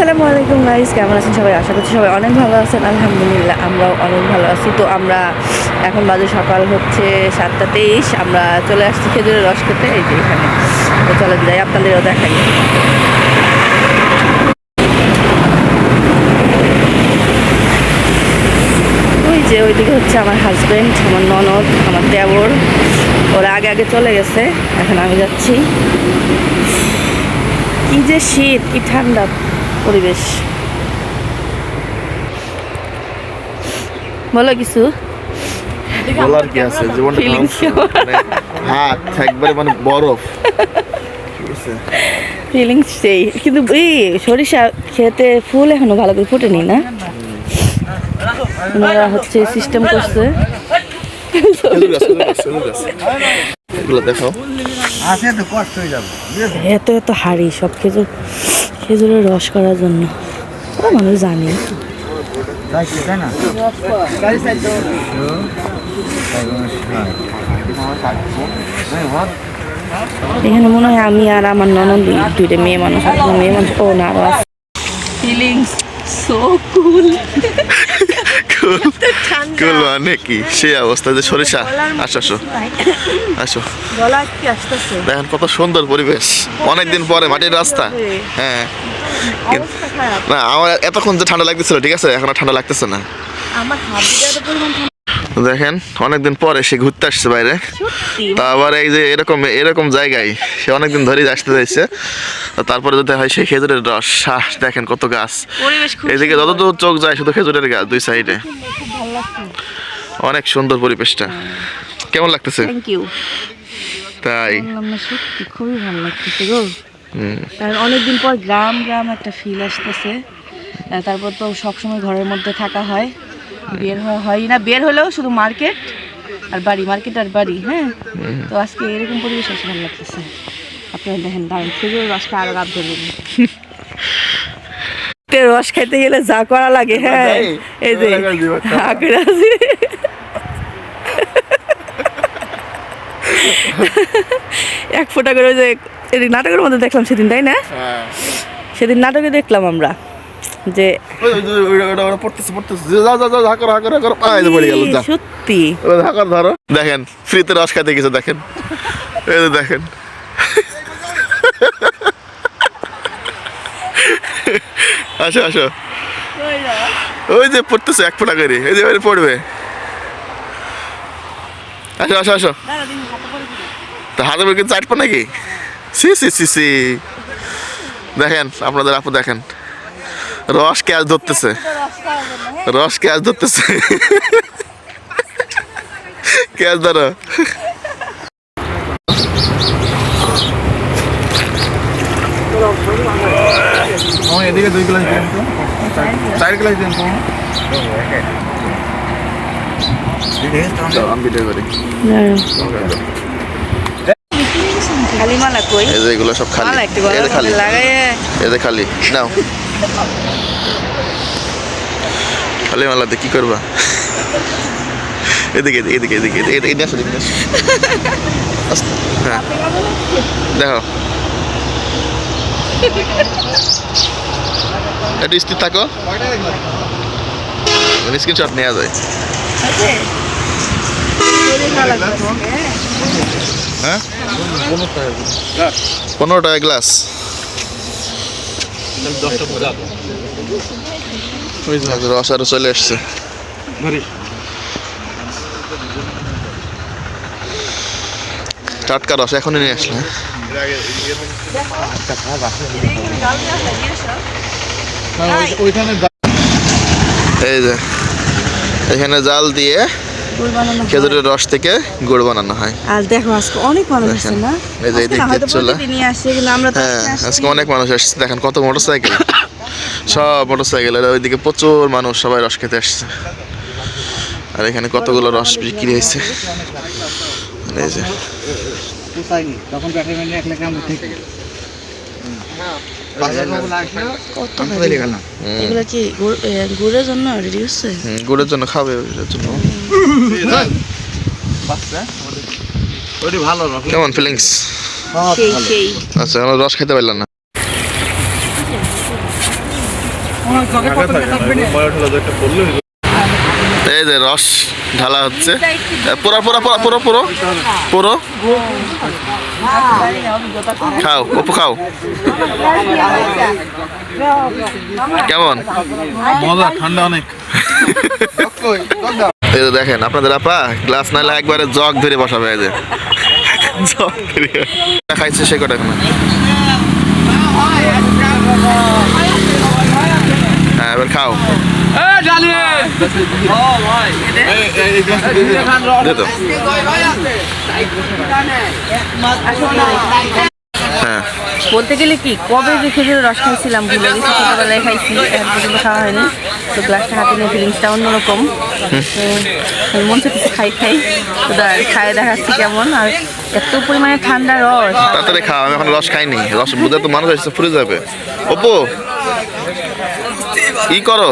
আসসালামু আলাইকুম গাইস কেমন আছেন সবাই? আশা করছি সবাই অনেক ভালো আছেন। আলহামদুলিল্লাহ, আমরাও অনেক ভালো আছি। তো আমরা এখন বাজে সকাল হচ্ছে সাতটা তেইশ। আমরা চলে আসছি খেজুরের রস খেতে, এই যে এখানে। তো চলে যাই আপনাদেরও দেখাই। ওই যে ওইদিকে হচ্ছে আমার হাজব্যান্ড আমার ননদ, আমার দেবর ওরা আগে আগে চলে গেছে, এখন আমি যাচ্ছি। কি যে শীত, কি ঠান্ডা। পরিবেশ। বলো কিছু? বলার কি আছে? জীবনটা। মানে হাত একবারে মানে বরফ। ফিলিংস সেই। কিন্তু এই সরিষা খেতে ফুল এখনও ভালো করে ফুটেনি না? ওনারা হচ্ছে সিস্টেম করছে। এত এত হাড়ি সব খেজুর। খেজুরের রস করার জন্য। ওরা মানুষ জানে। এখানে মনে হয় আমি আর আমার ননদ দুইটা মেয়ে মানুষ মেয়ে মানুষ, ও না ফিলিংস সো কুল কুল মানে কি? সেই অবস্থা যে সরিষা। আসো আসো। আসো। দেখেন কত সুন্দর পরিবেশ। অনেকদিন পরে মাটির রাস্তা। হ্যাঁ। না আমার এতক্ষণ যে ঠান্ডা লাগতেছিল ঠিক আছে? এখন আর ঠান্ডা লাগতেছে না। আমার দেখেন অনেকদিন পরে সে ঘুরতে আসছে বাইরে। তা আবার এই যে এরকম এরকম জায়গায় সে অনেকদিন ধরেই আসতে চাইছে। তারপরে যদি হয় সেই খেজুরের রস। শ্বাস দেখেন কত গাছ। এদিকে যতদূর চোখ যায় শুধু খেজুরের গাছ দুই সাইডে। অনেক সুন্দর পরিবেশটা। কেমন লাগতেছে? তাই। সত্যি খুবই ভালো লাগতেছে গো। অনেকদিন পর গ্রাম গ্রাম একটা ফিল আসতেছে। তারপর তো সবসময় ঘরের মধ্যে থাকা হয়। বের হওয়া হয় না বের হলেও শুধু মার্কেট আর বাড়ি মার্কেট আর বাড়ি হ্যাঁ? তো আজকে এরকম পরিবেশ আসে ভালো লাগতেছে। আপনারা দেখেন দাঁড়িয়ে খেজুর রসটা আরও লাভ ধরবেন রস খাইতে গেলে যা করা লাগে হ্যাঁ? এই যে আছে। এক ফোঁটা করে ওই যে নাটকের মধ্যে দেখলাম সেদিন তাই না? সেদিন নাটকে দেখলাম আমরা। যে পড়তেছে, পড়তেছে। পড়ে গেল। সত্যি? ধরো। দেখেন ফ্রিতে রস খাইতে গেছে দেখেন। এই দেখেন। আসো আসো। ওই যে পড়তেছে এক ফোঁটা করে। এই যে পড়বে। আসো আসো আসো। তা হাতে করে কিন্তু চাটপো নাকি? সি সি সি সি। দেখেন আপনাদের আপু দেখেন। রস ক্যাচ ধরতেছে। রস ক্যাচ ধরতেছে। ক্যাচ ধরো। এদিকে দুই গ্লাস দিন চার গ্লাস দিন তো। আমি ভিডিও করি খালি মালা কই? এই যে এগুলো সব খালি। খালি। লাগাইয়ে। এই যে খালি। নাও। খালি মালাতে কি করবা? এদিকে এদিকে এদিকে এদিকে এদিকে আসো এদিকে আসো। হ্যাঁ। দেখো। একটু স্থির থাকো। স্ক্রিনশট নেওয়া যায় হ্যাঁ? পনেরো টাকা গ্লাস রস আরও চলে আসছে। টাটকা রস এখনই নিয়ে আসলে এই যে এখানে জাল দিয়ে খেজুরের রস থেকে গুড় বানানো হয়। আজ দেখো আজকে অনেক মানুষ আসছে না? এই যে এদিকে চলে। হ্যাঁ আজকে অনেক মানুষ আসছে। দেখেন কত মোটর সাইকেল সব মোটর সাইকেল ওইদিকে প্রচুর মানুষ সবাই রস খেতে আসছে। আর এখানে কতগুলো রস বিক্রি হয়েছে। এই যে। এগুলো কি গুড়ের জন্য রেডি হচ্ছে? গুড়ের জন্য খাবে ওটার জন্য। ওইটি ভালো রকম কেমন ফিলিংস সেই আচ্ছা আমরা রস খেতে পারলাম না। এই যে রস ঢালা হচ্ছে। পুরো পুরো পুরো পুরো পুরো পুরো খাও অপু খাও। কেমন? মজা ঠান্ডা অনেক। এই যে দেখেন আপনাদের আপা গ্লাস নাইলে একবারে জগ ধরে বসাবে এই যে। জগ ধরে। খাইছে সে কটা এখন? হ্যাঁ এবার খাও। দে তো। হ্যাঁ। বলতে গেলে কি কবে যে খেজুরের রস খাইছিলাম ভুলে গেছি ছোটবেলায় খাইছি এখন পর্যন্ত খাওয়া হয়নি। তো গ্লাসটা হাতে নিয়ে ফিলিংসটা অন্যরকম। তো মন চাইছে খাই খাই। তো দা- খায় দেখাচ্ছি কেমন। আর এত পরিমাণে ঠান্ডা রস। তাড়াতাড়ি খাও আমি এখন রস খাইনি। রস বুঝে তো মানুষ এসে ফুরে যাবে। অপু ই করো।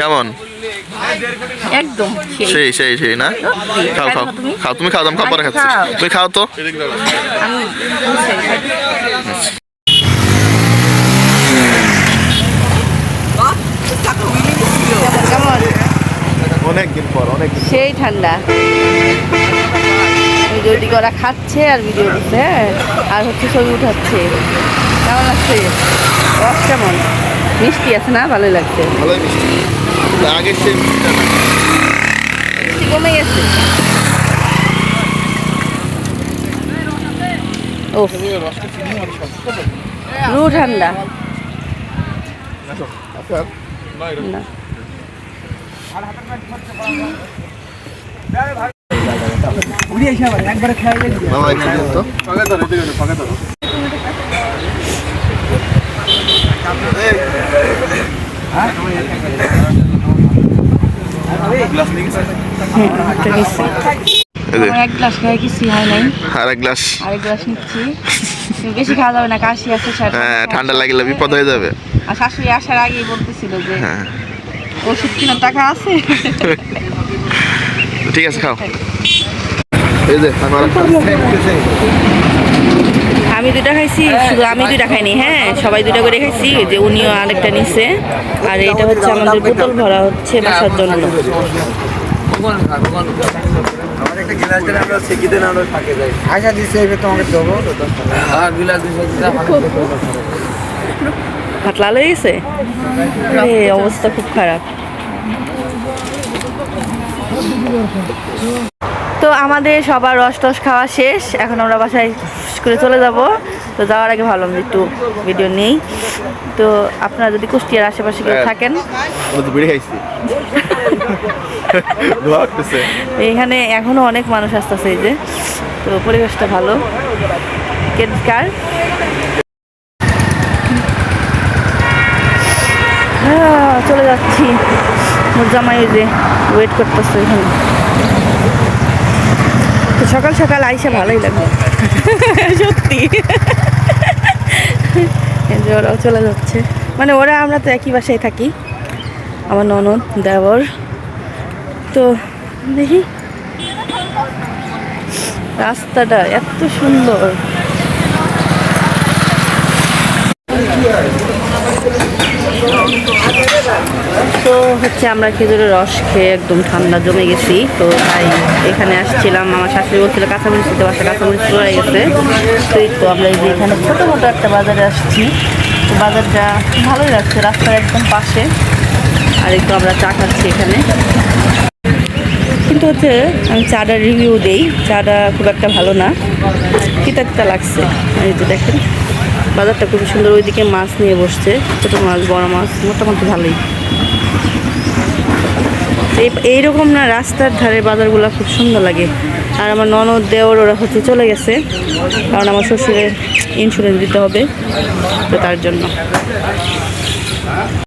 কেমন? একদম সেই। সেই সেই না? খাও খাও খাও। তুমি। খাও দাম খাও পরে খাচ্ছি। তুমি খাও তো। অনেকদিন পর অনেক সেই ঠান্ডা। ভিডিও দিকে ওরা খাচ্ছে আর ভিডিও দিচ্ছে হ্যাঁ? আর হচ্ছে ছবি উঠাচ্ছে। কেমন লাগছে রস কেমন? মিষ্টি আছে না? ভালোই লাগছে। ভালোই মিষ্টি। আগে সে মিষ্টি কমে গেছে ও রু ঠান্ডা। না। একবারে খেয়ে গেছি। ঠান্ডা লাগলে বিপদ হয়ে যাবে আর শাশুড়ি আসার আগেই বলতেছিল যে ওষুধ কেনার টাকা আছে ঠিক আছে। খাও এই যে আমি দুটা খাইছি শুধু আমি দুটা খাইনি হ্যাঁ সবাই দুটা করে খাইছি যে উনিও আরেকটা নিছে আর এটা হচ্ছে আমাদের বোতল ভরা হচ্ছে বাসার জন্য আশা তোমাকে দেবো হ্যাঁ হাত লাল হয়ে গেছে? অবস্থা খুব খারাপ। তো আমাদের সবার রস টস খাওয়া শেষ। এখন আমরা বাসায় করে চলে যাব। তো যাওয়ার আগে ভাবলাম যে একটু ভিডিও নেই। তো আপনারা যদি কুষ্টিয়ার আশেপাশে কেউ থাকেন। ধোয়া উঠতেছে এখানে এখনও অনেক মানুষ আসতেছে এই যে। তো পরিবেশটা ভালো। কেটকার হ্যাঁ, চলে যাচ্ছি। মোর জামাই ওই যে ওয়েট করতেছে এখানে। তো সকাল সকাল আইসা ভালোই লাগল। সত্যি। ওরাও চলে যাচ্ছে। মানে ওরা, আমরা তো একই বাসায় থাকি। আমার ননদ দেবর তো দেখি। রাস্তাটা এত সুন্দর। তো হচ্ছে আমরা খেজুরের রস খেয়ে একদম ঠান্ডা জমে গেছি। তো তাই এখানে আসছিলাম। আমার শাশুড়ি বলছিল কাঁচামরিচ খেতে বাসা কাঁচামরিচ পড়ে গেছে। তো এই তো আমরা এই যে এখানে ছোটো মোটো একটা বাজারে আসছি। তো বাজারটা ভালোই লাগছে, রাস্তার একদম পাশে। আর একটু আমরা চা খাচ্ছি এখানে। কিন্তু হচ্ছে আমি চাটার রিভিউ দেই। চাটা খুব একটা ভালো না। তিতা তিতা লাগছে। এই যে দেখেন। বাজারটা খুবই সুন্দর, ওইদিকে মাছ নিয়ে বসছে, ছোটো মাছ, বড় মাছ, মোটামুটি ভালোই। এই, এইরকম না রাস্তার ধারে বাজারগুলো খুব সুন্দর লাগে। আর আমার ননদ দেওয়ার ওরা হচ্ছে চলে গেছে, কারণ আমার শ্বশুরের ইন্স্যুরেন্স দিতে হবে, তো তার জন্য।